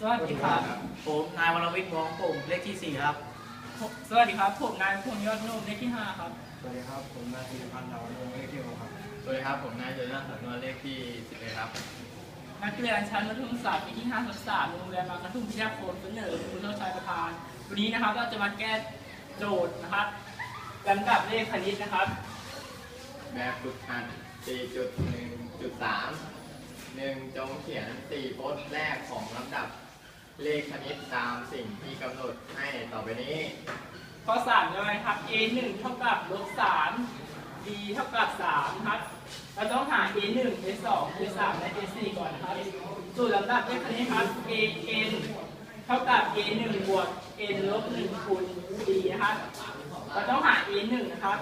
สวัสดีครับ ผมนายวรวิทย์วงปุ่มเลขที่ 4 ครับผมสวัสดีครับ ผมนายพงษ์ยอดนุ่มเลขที่ 5 ครับ สวัสดีครับ ผมนายธีรพันธ์ดาวดวงเลขที่หกครับ สวัสดีครับ ผมนายเจริญสำนวนเลขที่11ครับ นักเรียนชั้นมัธยมศึกษาปีที่5ทับ3โรงเรียนบางกระทุ่มพิทยาคมเสนอคุณเจ้าชายประธาน วันนี้นะครับเราจะมาแก้โจทย์นะครับลำดับเลขคณิตนะครับ แบบฝึกหัด4.1.3 1จงเขียน4พจน์แรกของลำดับ เลขคณิตตามสิ่งที่กำหนดให้ต่อไปนี้ ข้อ3ยังไงครับ a 1เท่ากับลบ3 b เท่ากับ3ครับ เราต้องหา a 1 a 2 a 3และ a 4ก่อนนะครับ สูตรลำดับเลขคณิตครับ a n เท่ากับ a 1บวก n ลบ1คูณ b นะครับ เราต้องหา a 1นะครับ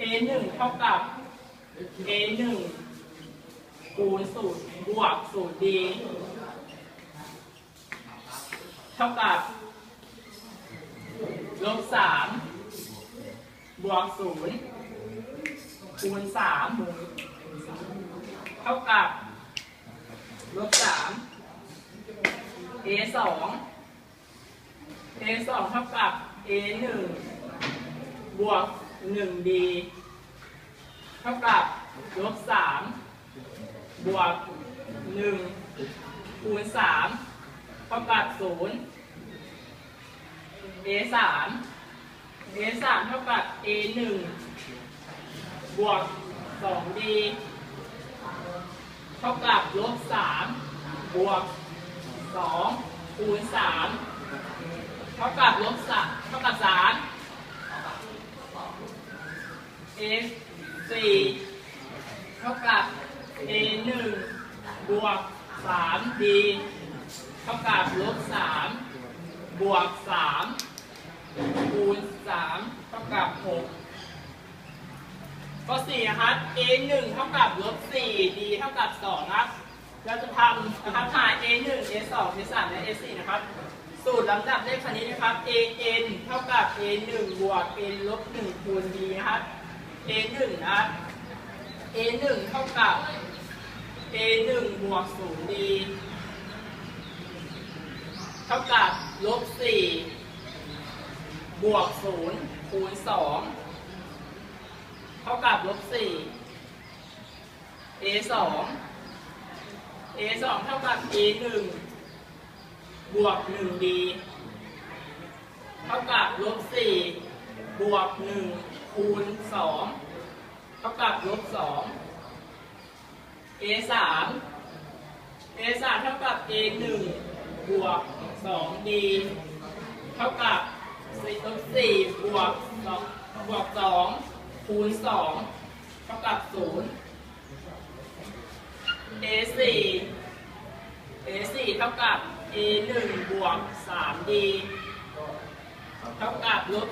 a 1เท่ากับ a 1คูณสูตรบวกสูตร d ท่ากับลบสามบวกศูนย์คูณสามเท่ากับลบสาม a สอง a สองเท่ากับ a หนึ่งบวกหนึ่ง d เท่ากับลบสามบวกหนึ่งคูณสาม เท่ากับศูนย์ a สาม a สามเท่ากับ a หนึ่งบวกสอง d เท่ากับลบสามบวกสองคูณสามเท่ากับลบสามเท่ากับสาม a สี่เท่ากับ a หนึ่งบวกสาม d เท่ากับลบสามบวกสามคูณสามเท่ากับหกข้อสี่นะครับ a หนึ่งเท่ากับลบสี่ d เท่ากับสองนะครับเราจะทำนะครับหา a หนึ่ง a สอง a สามและ a สี่นะครับ สูตรลำดับเลขคณิตนะครับ a n เท่ากับ a หนึ่งบวก n ลบหนึ่งคูณ d นะครับ a หนึ่งนะครับ a หนึ่งเท่ากับ a หนึ่งบวกศูนย์ d ท่ากับลบสี่บวกศูนย์คูณสองเท่ากับลบสี่ a สอง a สองเท่ากับ a หนึ่งบวกหนึ่ง d เท่ากับลบสี่บวกหนึ่งคูณสองเท่ากับลบสอง a สาม a สามเท่ากับ a หนึ่ง บวก 2d เท่ากับ4ลบ4บวก2บวก 2 คูณ 2 เท่ากับ 0 a4 a4 เท่ากับ a1 บวก 3d เท่ากับลบ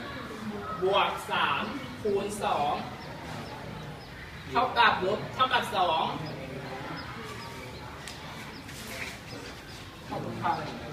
4 บวก 3 คูณ 2 เท่ากับลบเท่ากับ 2 public policy.